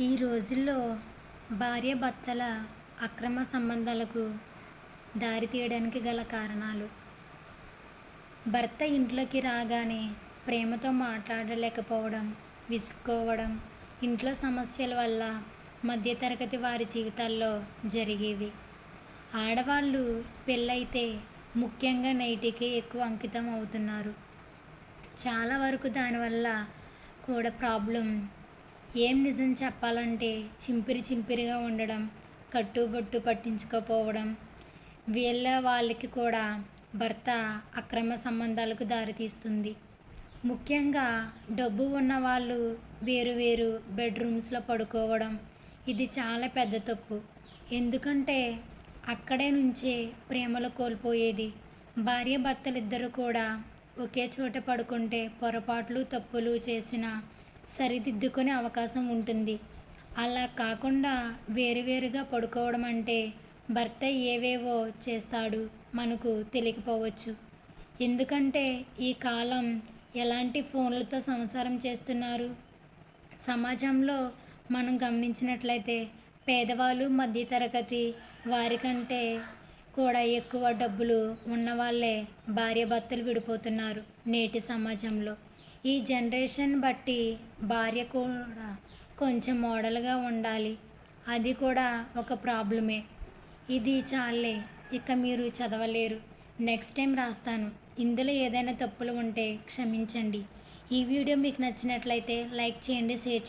ఈ రోజుల్లో భార్యాభర్తల అక్రమ సంబంధాలకు దారితీయడానికి గల కారణాలు. భర్త ఇంట్లోకి రాగానే ప్రేమతో మాట్లాడలేకపోవడం విసుక్కోవడం ఇంట్లో సమస్యల వల్ల మధ్యతరగతి వారి జీవితాల్లో జరిగేవి. ఆడవాళ్ళు పెళ్ళైతే ముఖ్యంగా నైటికి ఎక్కువ అంకితం అవుతున్నారు. చాలా వరకు దానివల్ల కూడా ప్రాబ్లం ఏం నిజం చెప్పాలంటే చింపిరి చింపిరిగా ఉండడం కట్టుబొట్టు పట్టించుకోపోవడం వీళ్ళ వాళ్ళకి కూడా భర్త అక్రమ సంబంధాలకు దారితీస్తుంది. ముఖ్యంగా డబ్బు ఉన్న వాళ్ళు వేరు వేరు బెడ్రూమ్స్లో పడుకోవడం ఇది చాలా పెద్ద తప్పు. ఎందుకంటే అక్కడే నుంచే ప్రేమలు కోల్పోయేది. భార్య భర్తలిద్దరూ కూడా ఒకే చోట పడుకుంటే పొరపాట్లు తప్పులు చేసిన సరిదిద్దుకునే అవకాశం ఉంటుంది. అలా కాకుండా వేరువేరుగా పడుకోవడం అంటే భర్త ఏవేవో చేస్తాడు మనకు తెలియకపోవచ్చు. ఎందుకంటే ఈ కాలం ఎలాంటి ఫోన్లతో సంసారం చేస్తున్నారు? సమాజంలో మనం గమనించినట్లయితే పేదవాళ్ళు మధ్యతరగతి వారికంటే కూడా ఎక్కువ డబ్బులు ఉన్నవాళ్ళే భార్యాభర్తలు విడిపోతున్నారు నేటి సమాజంలో. ఈ జనరేషన్ బట్టి భార్య కూడా కొంచెం మోడల్గా ఉండాలి. అది కూడా ఒక ప్రాబ్లమే. ఇది చాలే ఇక మీరు చదవలేరు. నెక్స్ట్ టైం రాస్తాను. ఇందులో ఏదైనా తప్పులు ఉంటే క్షమించండి. ఈ వీడియో మీకు నచ్చినట్లయితే లైక్ చేయండి షేర్